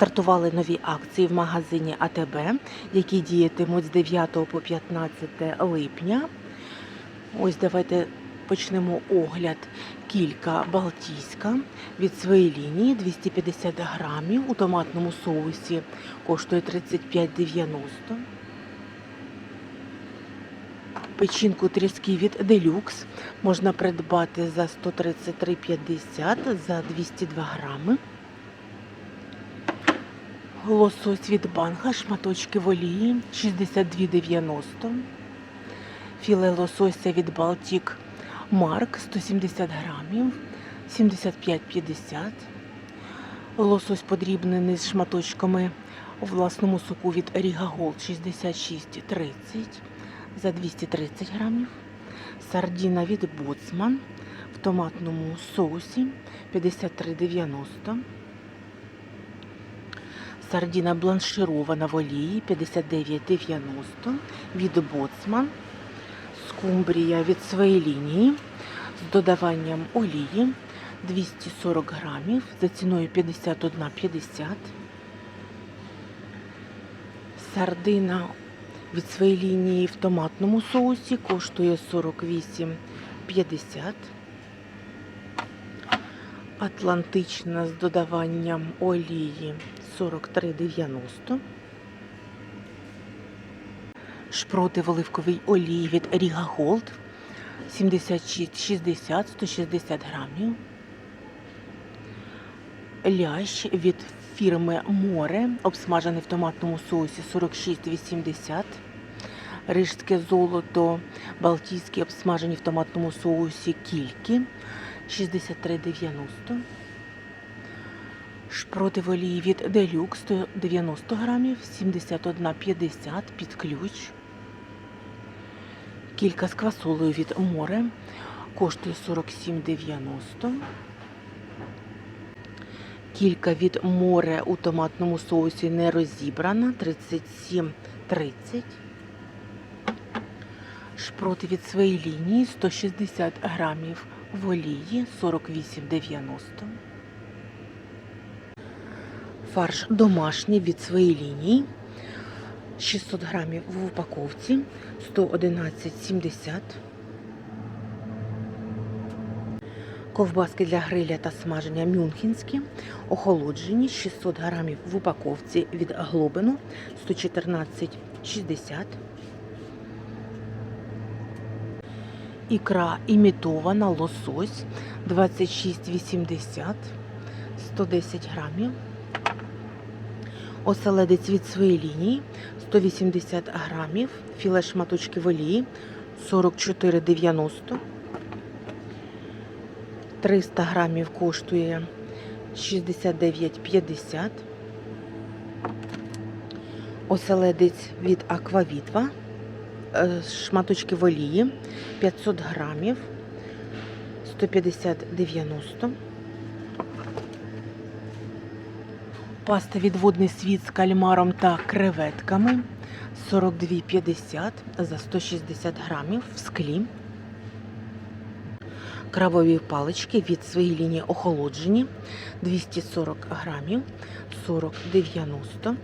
Стартували нові акції в магазині АТБ, які діятимуть з 9 по 15 липня. Ось давайте почнемо огляд. Кілька Балтійська від своєї лінії 250 грамів у томатному соусі коштує 35,90. Печінку тріски від Делюкс можна придбати за 133,50 за 202 грами. Лосось від банга, шматочки в олії 62,90. Філе лосося від Балтік Марк 170 грамів 75,50. Лосось подрібнений з шматочками у власному соку від Ріга Голд 66,30 за 230 грамів. Сардіна від Боцман в томатному соусі 53,90. Сардіна бланширована в олії 59,90 від Боцман. Скумбрія від своєї лінії з додаванням олії 240 грамів за ціною 51,50. Сардина від своєї лінії в томатному соусі коштує 48,50. Атлантична з додаванням олії 43,90. Шпроти в оливковій олії від Ріга Голд 76,60 160 грамів. Лящ від фірми Море, обсмажений в томатному соусі 46,80. Рижське золото, балтійське обсмажені в томатному соусі кільки 63,90. Шпроти в олії від Делюк 190 грамів, 71,50 під ключ. Кілька з квасолею від море коштує 47,90. Кілька від море у томатному соусі не розібрана 37,30. Шпроти від своєї лінії 160 грамів в олії 48,90. Фарш домашній від своєї лінії 600 грамів в упаковці 111,70. Ковбаски для гриля та смаження мюнхенські, охолоджені 600 грамів в упаковці від глобину 114,60. Ікра імітована лосось 26,80 110 грамів. Оселедець від своєї лінії 180 грамів, філе шматочки в олії 44,90. 300 грамів коштує 69,50. Оселедець від Аквавітва, е, шматочки в олії 500 грамів 150,90. Паста від водний світ з кальмаром та креветками 42,50 за 160 грамів в склі. Крабові палички від своєї лінії охолоджені 240 грамів 40,90.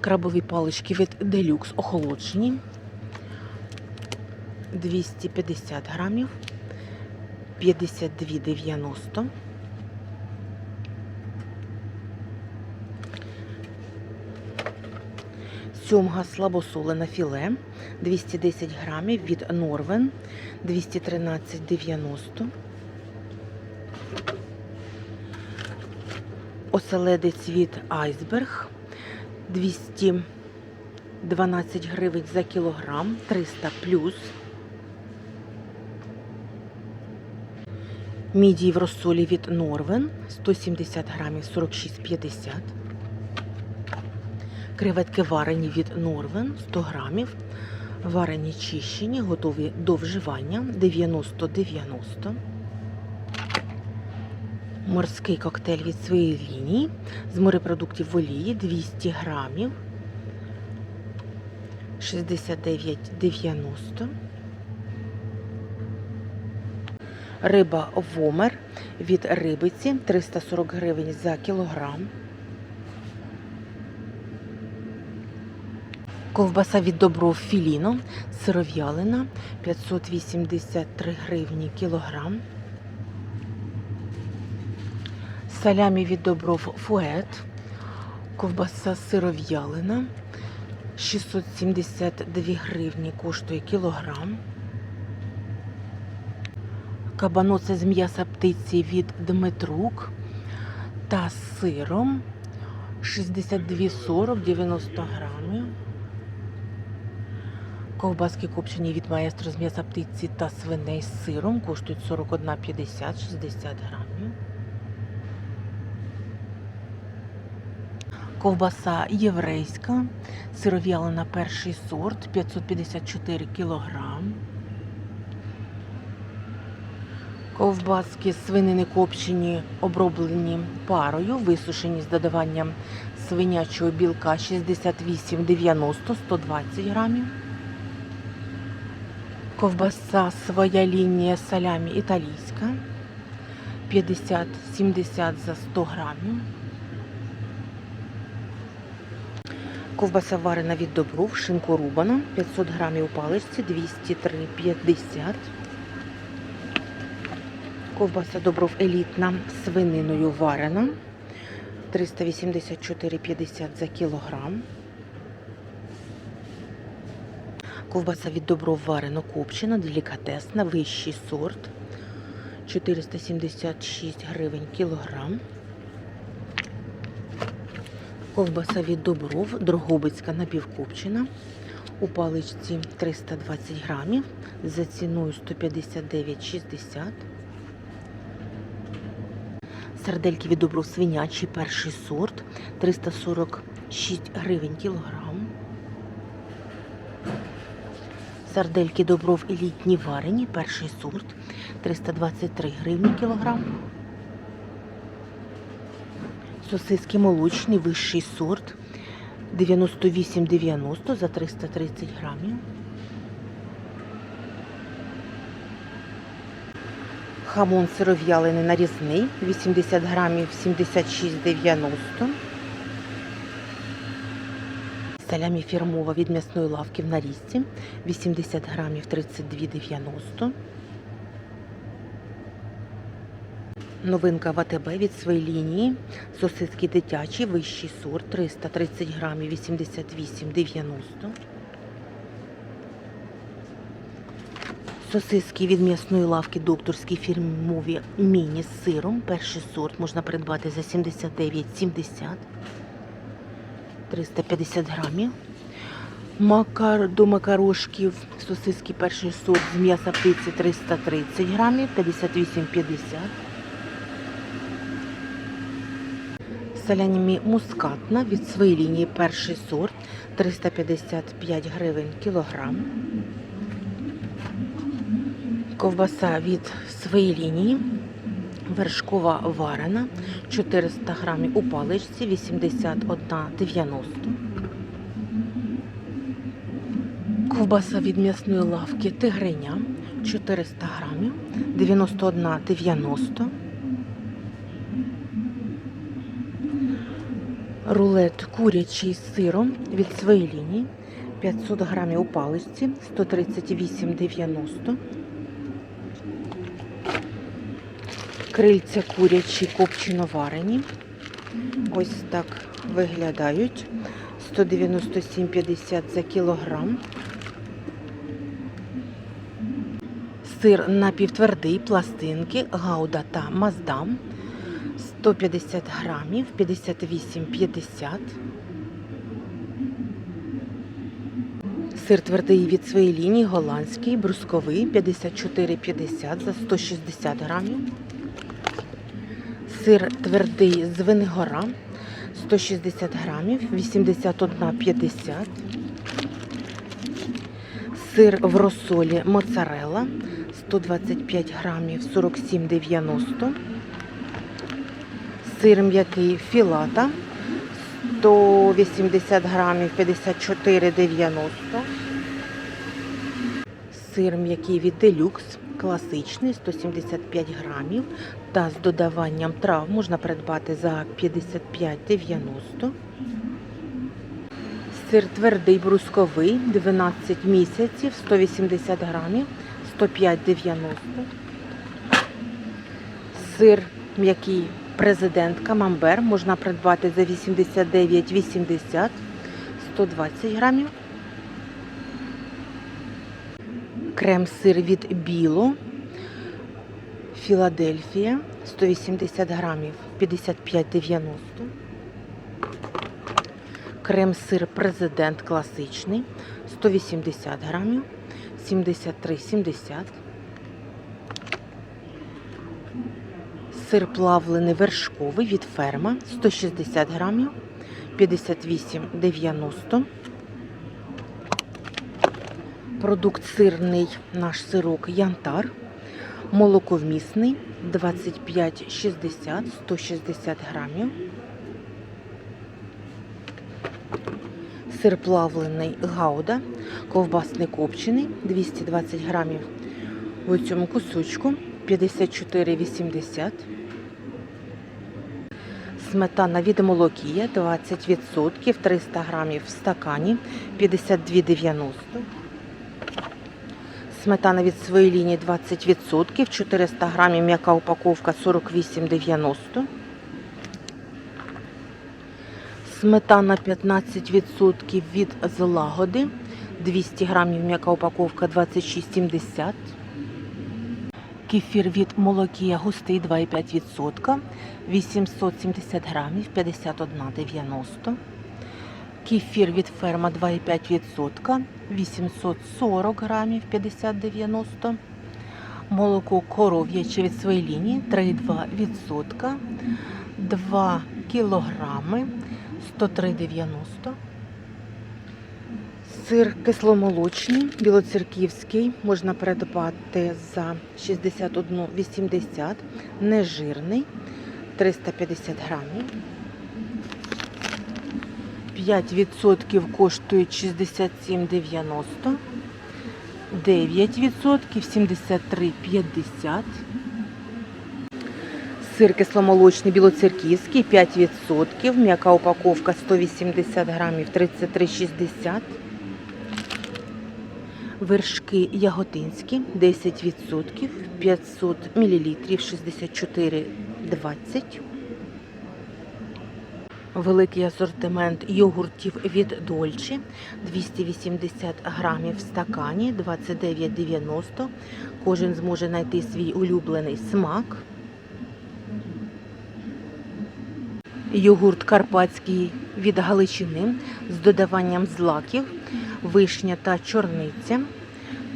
Крабові палички від Deluxe охолоджені 250 грамів 52,90. Сьомга слабосолена філе 210 грамів від Норвен 213,90. Оселедець від Айсберг 212 гривень за кілограм 300 плюс. Мідії в розсолі від Норвен 170 грамів 46,50. Креветки варені від Норвен 100 грамів. Варені чищені, готові до вживання 90-90. Морський коктейль від своєї лінії з морепродуктів олії 200 грамів 69,90. Риба Вомер від рибиці 340 гривень за кілограм. Ковбаса від Добров Філіно, сиров'ялина 583 гривні кілограм. Салямі від Добров Фует, ковбаса сиров'ялина 672 гривні коштує кілограм. Кабаноце з м'яса птиці від Дмитрук та сиром 62,40 90 грамів. Ковбаски копчені від маестро з м'яса птиці та свиней з сиром коштують 41,50 60 грамів. Ковбаса єврейська, сиров'ялина перший сорт 554 кілограм. Ковбаски свинини копчені, оброблені парою, висушені з додаванням свинячого білка 68,90 120 грамів. Ковбаса своя лінія салямі італійська 50-70 за 100 грамів. Ковбаса варена від добров, шинку рубана 500 грамів у паличці 203,50. Ковбаса добров елітна свининою варена 384,50 за кілограм. Ковбаса від добров варено копчена, делікатесна, вищий сорт 476 гривень кілограм. Ковбаса від добров, Дрогобицька напівкопчена. У паличці 320 грамів за ціною 159,60. Сардельки від добров свинячі, перший сорт 346 гривень кілограм. Сардельки добров елітні варені, перший сорт 323 гривні кілограм. Сосиски молочні, вищий сорт 98,90 за 330 грамів. Хамон сиров'ялений нарізний 80 грамів 76,90. Салямі фірмова від м'ясної лавки в нарізці 80 грамів 32,90. Новинка в АТБ від своєї лінії. Сосиски дитячі, вищий сорт 330 грамів 88,90. Сосиски від м'ясної лавки докторські фірмові міні з сиром. Перший сорт можна придбати за 79,70. 350 грамів. Макар до макарошків сосиски перший сорт з м'яса птиці 330 грамів, 58,50. Саляні мускатна від своєї лінії перший сорт 355 гривень кілограм. Ковбаса від своєї лінії вершкова варена 400 грамів у паличці 81,90. Ковбаса від м'ясної лавки тигриня 400 грамів 91,90. Рулет курячий з сиром від своєї лінії 500 грамів у паличці 138,90. Крильця курячі копчено. Ось так виглядають. 197,50 за кілограм. Сир напівтвердий, пластинки, гауда та маздам. 150 грамів, 58,50. Сир твердий від своєї лінії, голландський, брусковий, 54,50 за 160 грамів. Сир твердий з Венегора, 160 грамів, 81,50. Сир в розсолі моцарелла, 125 грамів, 47,90. Сир м'який філата 180 грамів 54,90. Сир м'який від Делюкс класичний 175 грамів та з додаванням трав можна придбати за 55,90. Сир твердий брусковий 12 місяців 180 грамів 105,90. Сир м'який президент Камамбер можна придбати за 89,80 120 грамів. Крем-сир від Біло. Філадельфія 180 грамів 55,90. Крем-сир президент класичний 180 грамів 73,70. Сир плавлений вершковий від ферма 160 грамів 58,90. Продукт сирний наш сирок Янтар. Молоковмісний 25,60 160 грамів. Сир плавлений Гауда, ковбасний копчений 220 грамів. У цьому кусочку 54,80. Сметана від молокія 20%, 300 грамів в стакані 52,90. Сметана від своєї лінії 20%, 400 грамів м'яка упаковка 48,90. Сметана 15% від злагоди, 200 грамів м'яка упаковка 26,70. Кефір від молокія густий 2,5%, 870 грамів 51,90. Кефір від ферма 2,5%, 840 грамів 50,90. Молоко коров'яче від своєї лінії 3,2%, 2 кілограми 103,90. Сир кисломолочний, білоцерківський, можна придбати за 61,80, нежирний, 350 грамів. 5% коштують 67,90, 9% 73,50. Сир кисломолочний білоцерківський 5%, м'яка упаковка 180 грамів 33,60. Вершки яготинські 10%, 500 мл 64,20. Великий асортимент йогуртів від Дольче 280 грамів в стакані 29,90. Кожен зможе знайти свій улюблений смак. Йогурт карпатський від Галичини з додаванням злаків, вишня та чорниця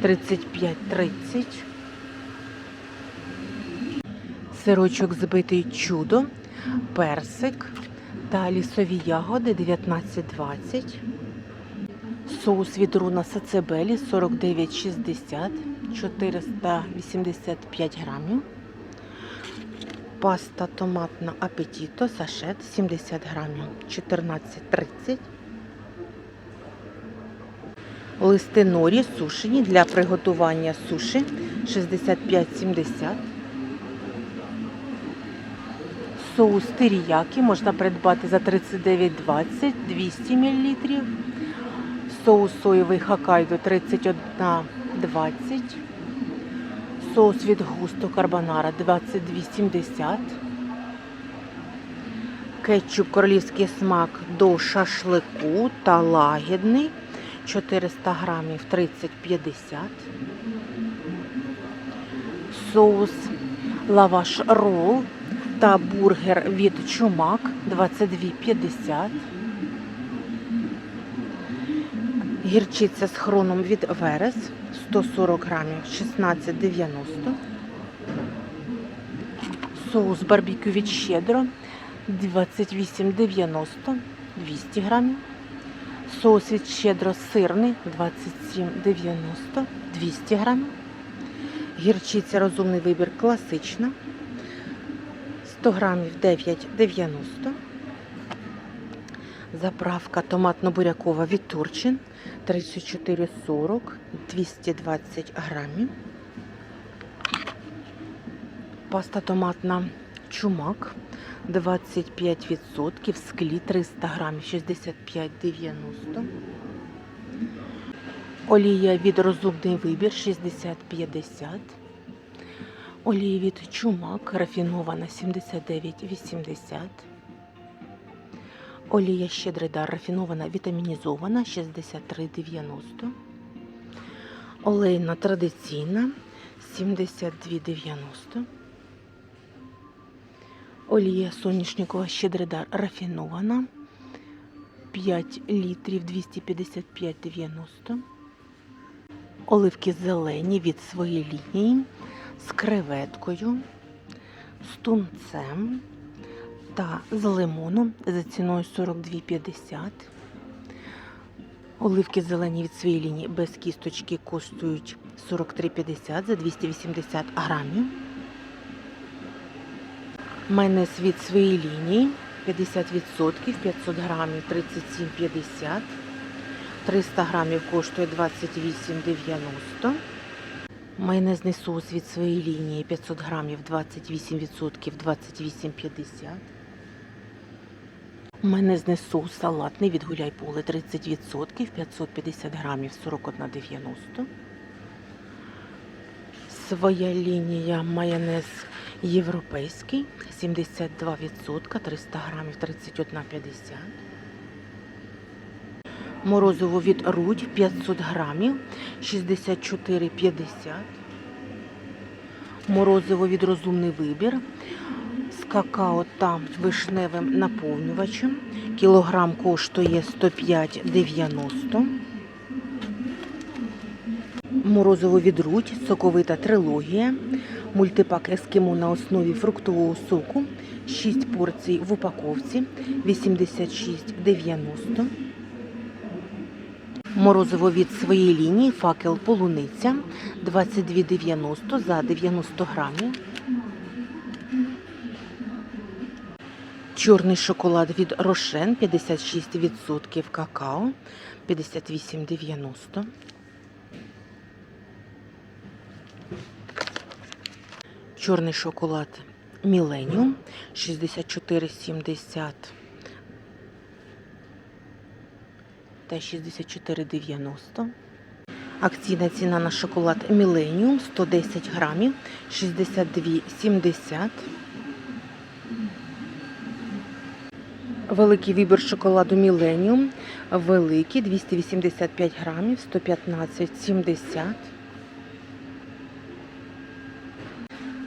35,30. Сирочок збитий чудо, персик та лісові ягоди 19,20. Соус від руна сацебелі 49,60, 485 грамів. Паста томатна апетіто сашет 70 грамів 14,30. Листи норі сушені для приготування суші 65,70. Соус теріякі можна придбати за 39,20 200 мл. Соус соєвий хакайдо 31,20. Соус від густо карбонара 22,70. Кетчуп королівський смак до шашлику та лагідний 400 грамів 30,50. Соус лаваш рол та бургер від чумак 22,50. Гірчиця з хроном від Верес 140 грамів 16,90. Соус барбекю від Щедро 28,90 200 грамів. Соус від Щедро сирний 27,90 200 грамів. Гірчиця розумний вибір класична 100 грамів 9,90. Заправка томатно-бурякова від Турчин 34,40 220 грамів. Паста томатна чумак 25% в склі 300 грамів 65,90. Олія від розумний вибір 60,50. Олія від чумак рафінована 79,80. Олія щедрий дар рафінована вітамінізована 63,90. Олейна традиційна 72,90. Олія соняшникова щедрий дар рафінована 5 літрів 255,90. Оливки зелені від своєї лінії з креветкою, з тунцем та з лимоном за ціною 42,50. Оливки зелені від своєї лінії без кісточки коштують 43,50 за 280 грамів. Майонез від своєї лінії 50%, 500 грамів 37,50. 300 грамів коштує 28,90. Майонезний соус від своєї лінії 500 грамів 28%, 28,50. Майонезний соус салатний від гуляй поле 30%, 550 грамів 41,90. Своя лінія майонез європейський 72%, 300 грамів 31,50. Морозиво від Рудь 500 грамів 64,50. Морозиво від розумний вибір з какао та вишневим наповнювачем. Кілограм коштує 105,90. Морозиво від Рудь, соковита трилогія. Мультипак ескімо на основі фруктового соку. 6 порцій в упаковці 86,90. Морозиво від своєї лінії факел полуниця 22,90 за 90 грамів. Чорний шоколад від Рошен 56% какао 58,90. Чорний шоколад Міленіум 64,70 та 64,90. Акційна ціна на шоколад Міленіум 110 грамів 62,70. Великий вибір шоколаду Міленіум. Великий 285 грамів 115,70.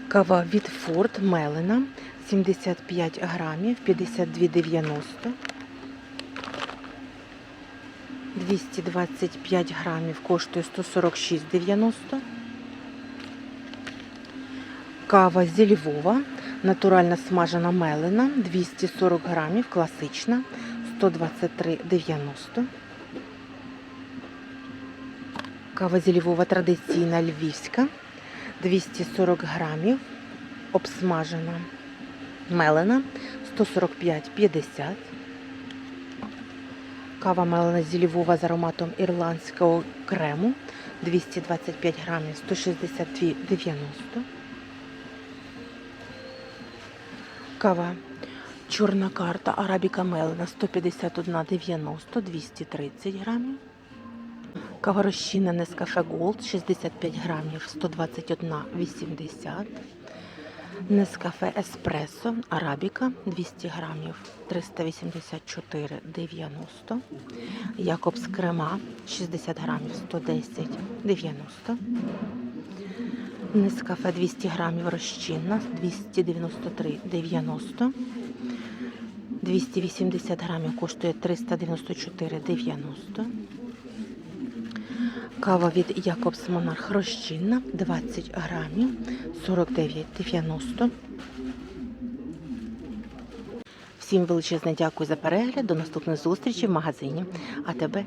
Кава від Форд Мелена 75 грамів 52,90. 225 грамів коштує 146,90. Кава зі Львова, натуральна смажена мелена, 240 грамів, класична, 123,90. Кава зі Львова традиційна львівська, 240 грамів, обсмажена мелена, 145,50. Кава мелена зі Львова з ароматом ірландського крему 225 грамів 162,90. Кава чорна карта Арабіка мелена 151,90 230 грамів. Кава розчинна Нескафе Голд 65 грамів 121,80. Нескафе Еспресо Арабіка 200 грамів 384,90. Якобс Крема 60 грамів 110,90. Нескафе 200 грамів розчинна 293,90. 280 грамів коштує 394,90. Кава від Якобс Монарх розчинна 20 грамів 49,90. Всім величезне дякую за перегляд. До наступної зустрічі в магазині АТБ.